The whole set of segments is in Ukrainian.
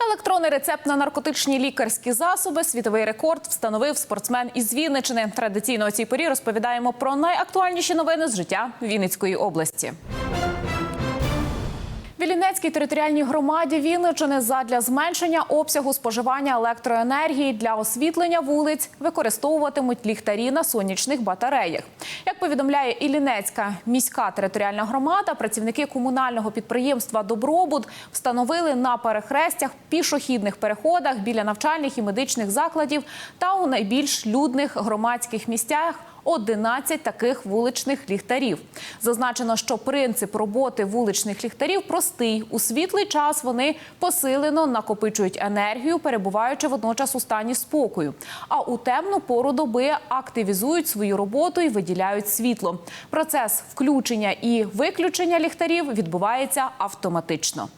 Електронний рецепт на наркотичні лікарські засоби. Світовий рекорд встановив спортсмен із Вінничини. Традиційно у цій порі розповідаємо про найактуальніші новини з життя Вінницької області. В Іллінецькій територіальній громаді Вінничини задля зменшення обсягу споживання електроенергії для освітлення вулиць використовуватимуть ліхтарі на сонячних батареях. Як повідомляє Іллінецька міська територіальна громада, працівники комунального підприємства Добробут встановили на перехрестях, пішохідних переходах біля навчальних і медичних закладів та у найбільш людних громадських місцях 11 таких вуличних ліхтарів. Зазначено, що принцип роботи вуличних ліхтарів простий. У світлий час вони посилено накопичують енергію, перебуваючи водночас у стані спокою. А у темну пору доби активізують свою роботу і виділяють світло. Процес включення і виключення ліхтарів відбувається автоматично.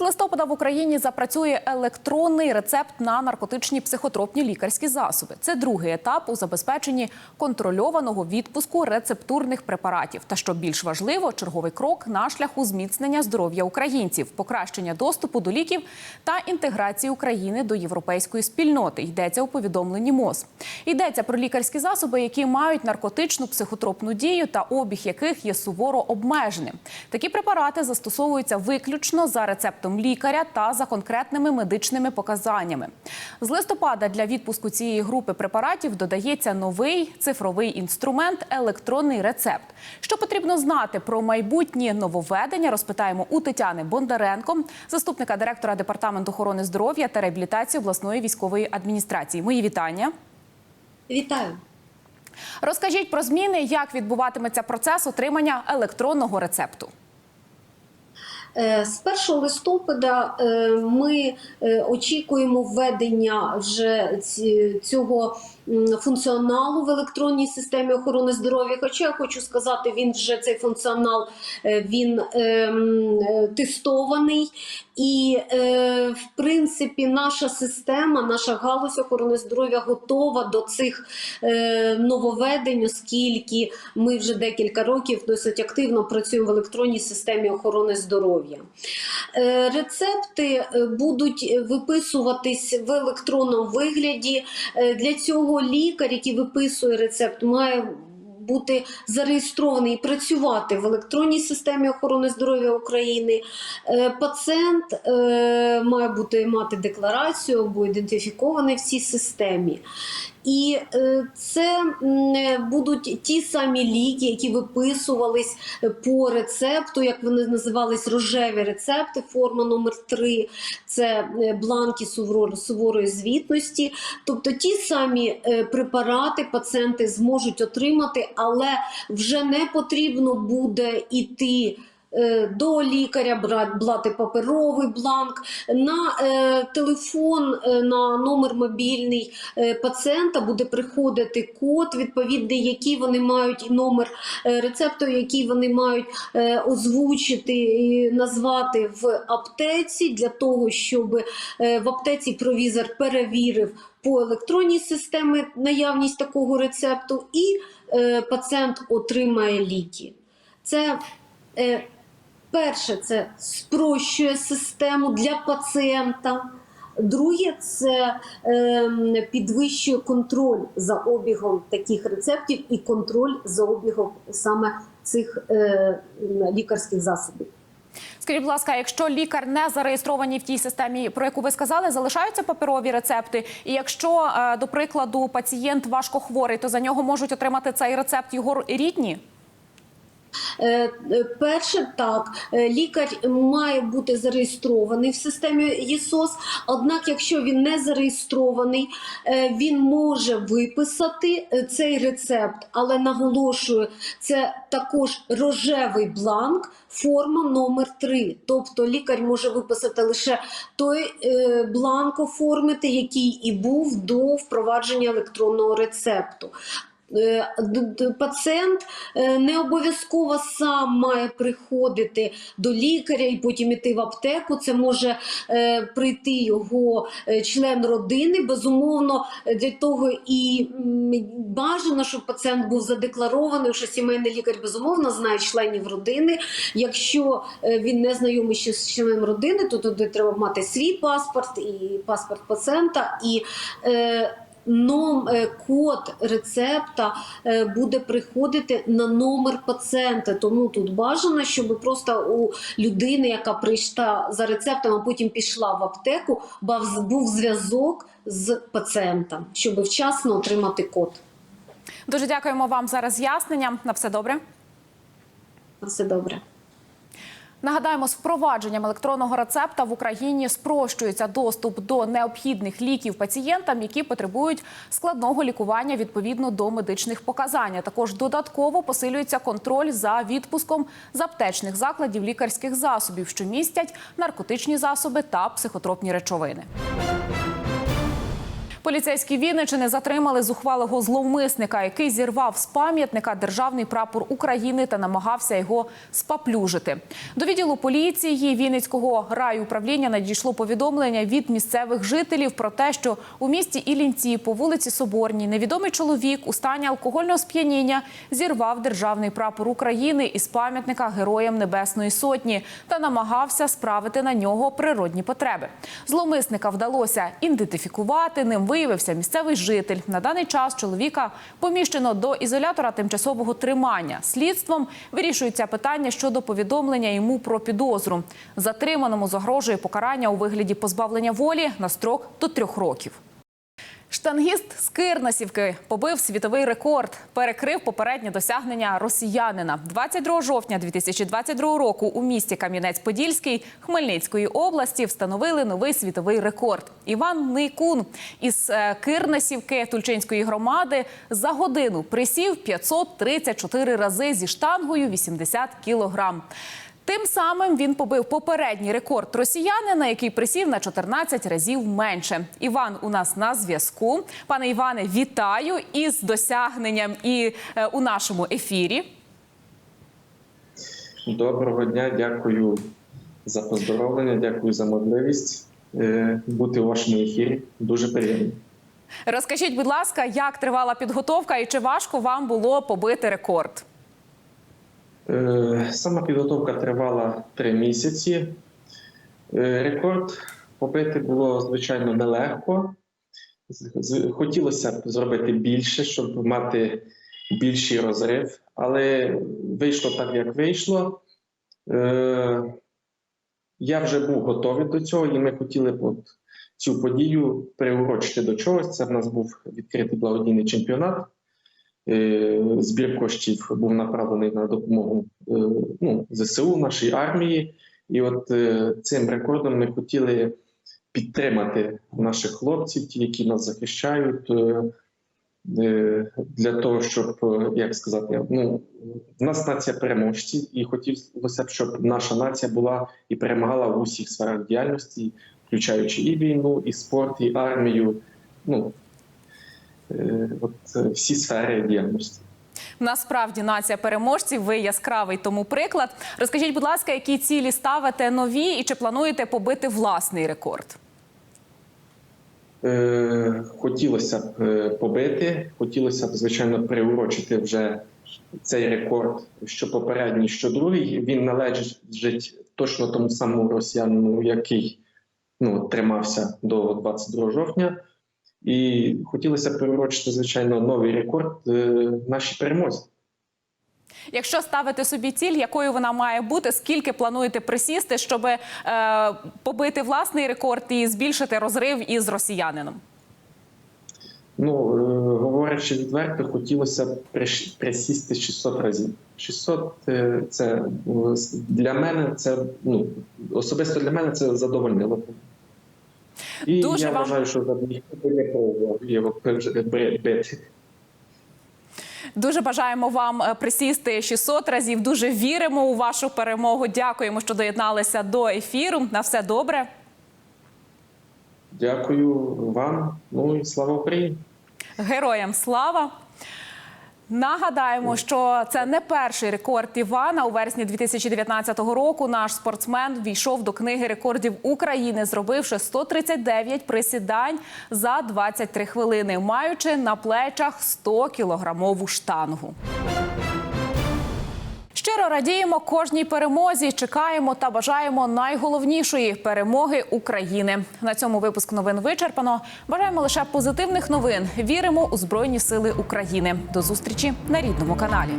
Листопада в Україні запрацює електронний рецепт на наркотичні психотропні лікарські засоби. Це другий етап у забезпеченні контрольованого відпуску рецептурних препаратів. Та що більш важливо, черговий крок на шляху зміцнення здоров'я українців, покращення доступу до ліків та інтеграції України до європейської спільноти. Йдеться у повідомленні МОЗ. Йдеться про лікарські засоби, які мають наркотичну психотропну дію та обіг яких є суворо обмеженим. Такі препарати застосовуються виключно за рецептом лікаря та за конкретними медичними показаннями. З листопада для відпуску цієї групи препаратів додається новий цифровий інструмент електронний рецепт. Що потрібно знати про майбутні нововведення, розпитаємо у Тетяни Бондаренко, заступника директора департаменту охорони здоров'я та реабілітації обласної військової адміністрації. Мої вітання. Вітаю. Розкажіть про зміни, як відбуватиметься процес отримання електронного рецепту. Е, З 1 листопада е, ми е, очікуємо введення вже цього функціоналу в електронній системі охорони здоров'я. Хоча я хочу сказати, він вже цей функціонал е, він ем, тестований, і е, в принципі наша система, наша галузь охорони здоров'я готова до цих е, нововведень, оскільки ми вже декілька років досить активно працюємо в електронній системі охорони здоров'я. Е, Рецепти е, будуть виписуватись в електронному вигляді. Е, Для цього лікар, який виписує рецепт, має бути зареєстрований і працювати в електронній системі охорони здоров'я України. Е, Пацієнт е, має бути мати декларацію або ідентифікований в цій системі. І е, це будуть ті самі ліки, які виписувались по рецепту, як вони називались рожеві рецепти, форма номер 3 це бланки суворої звітності. Тобто ті самі препарати пацієнти зможуть отримати, але вже не потрібно буде іти. е, До лікаря брати паперовий бланк на е, телефон, е, на номер мобільний е, пацієнта буде приходити код, відповідний, який вони мають, номер е, рецепту, який вони мають е, озвучити і назвати в аптеці для того, щоб е, в аптеці провізор перевірив по електронній системі наявність такого рецепту, і пацієнт отримає ліки. Це е, перше, це спрощує систему для пацієнта. Друге, це е, підвищує контроль за обігом таких рецептів і контроль за обігом саме цих е, лікарських засобів. Скажіть, будь ласка, якщо лікар не зареєстрований в тій системі, про яку ви сказали, залишаються паперові рецепти. І якщо, е, до прикладу, пацієнт важко хворий, то за нього можуть отримати цей рецепт його рідні? Е, е, Перше, так, е, лікар має бути зареєстрований в системі ЄСОС. Однак, якщо він не зареєстрований, він може виписати цей рецепт, але наголошую, це також рожевий бланк, форма номер 3. Тобто лікар може виписати лише той бланк оформити, який і був до впровадження електронного рецепту. Е, Пацієнт е, не обов'язково сам має приходити до лікаря і потім іти в аптеку. Це може е, прийти його член родини. Безумовно, для того і бажано, щоб пацієнт був задекларований, що сімейний лікар безумовно знає членів родини. Якщо він не знайомий ще з членом родини, то туди треба мати свій паспорт і паспорт пацієнта. І код рецепта е, буде приходити на номер пацієнта. Тому тут бажано, щоб просто у людини, яка прийшла за рецептом, а потім пішла в аптеку, був зв'язок з пацієнтом, щоб вчасно отримати код. Дуже дякуємо вам за роз'яснення. На все добре. На Все добре. Нагадаємо, з впровадженням електронного рецепта в Україні спрощується доступ до необхідних ліків пацієнтам, які потребують складного лікування відповідно до медичних показань. Також додатково посилюється контроль за відпуском з аптечних закладів лікарських засобів, що містять наркотичні засоби та психотропні речовини. Поліцейські Вінничини затримали зухвалого зловмисника, який зірвав з пам'ятника державний прапор України та намагався його спаплюжити. До відділу поліції Вінницького райуправління надійшло повідомлення від місцевих жителів про те, що у місті Іллінці по вулиці Соборній невідомий чоловік у стані алкогольного сп'яніння зірвав державний прапор України із пам'ятника Героям Небесної Сотні та намагався справити на нього природні потреби. Зловмисника вдалося ідентифікувати. Ним виявився місцевий житель. На даний час чоловіка поміщено до ізолятора тимчасового тримання. Слідством вирішується питання щодо повідомлення йому про підозру. Затриманому загрожує покарання у вигляді позбавлення волі на строк до трьох років. Штангіст з Кирнасівки побив світовий рекорд, перекрив попереднє досягнення росіянина. 22 жовтня 2022 року у місті Кам'янець-Подільський Хмельницької області встановили новий світовий рекорд. Іван Нейкун із е, Кирнасівки Тульчинської громади за годину присів 534 рази зі штангою 80 кілограм. Тим самим він побив попередній рекорд росіянина, який присів на 14 разів менше. Іван у нас на зв'язку. Пане Іване, вітаю із досягненням і е, у нашому ефірі. Доброго дня, дякую за поздоровлення, дякую за можливість е, бути у вашому ефірі. Дуже приємно. Розкажіть, будь ласка, як тривала підготовка і чи важко вам було побити рекорд? Е, Сама підготовка тривала три місяці. Е, Рекорд побити було звичайно нелегко. Хотілося б зробити більше, щоб мати більший розрив, але вийшло так, як вийшло. Е, Я вже був готовий до цього, і ми хотіли б цю подію приурочити до чогось. Це в нас був відкритий благодійний чемпіонат. Е, Збір коштів був направлений на допомогу е, ну, ЗСУ, нашій армії. І от е, цим рекордом ми хотіли підтримати наших хлопців, ті, які нас захищають, для того, щоб, як сказати, ну, в нас нація переможців, і хотілося б, щоб наша нація була і перемагала в усіх сферах діяльності, включаючи і війну, і спорт, і армію. Ну, от е, всі сфери діяльності. Насправді нація переможців. Ви яскравий тому приклад. Розкажіть, будь ласка, які цілі ставите нові і чи плануєте побити власний рекорд? Е, хотілося б е, побити, хотілося б, звичайно, приурочити вже цей рекорд, що попередній, що другий. Він належить точно тому самому росіянину, який ну, тримався до 22 жовтня. І хотілося б звичайно, новий рекорд е, нашій перемозі. Якщо ставити собі ціль, якою вона має бути, скільки плануєте присісти, щоб е, побити власний рекорд і збільшити розрив із росіянином? Ну, е, говорячи відверто, хотілося б присісти 600 разів. 600 е, це для мене це ну особисто для мене це задовольнило. І Дуже я вам- вважаю, що не пробував його. Дуже бажаємо вам е, присісти 600 разів. Дуже віримо у вашу перемогу. Дякуємо, що доєдналися до ефіру. На все добре. Дякую вам. Ну і слава Україні! Героям слава! Нагадаємо, що це не перший рекорд Івана. У вересні 2019 року наш спортсмен війшов до книги рекордів України, зробивши 139 присідань за 23 хвилини, маючи на плечах 100 кілограмову штангу. Щиро радіємо кожній перемозі. Чекаємо та бажаємо найголовнішої перемоги України. На цьому випуск новин вичерпано. Бажаємо лише позитивних новин. Віримо у Збройні Сили України. До зустрічі на рідному каналі.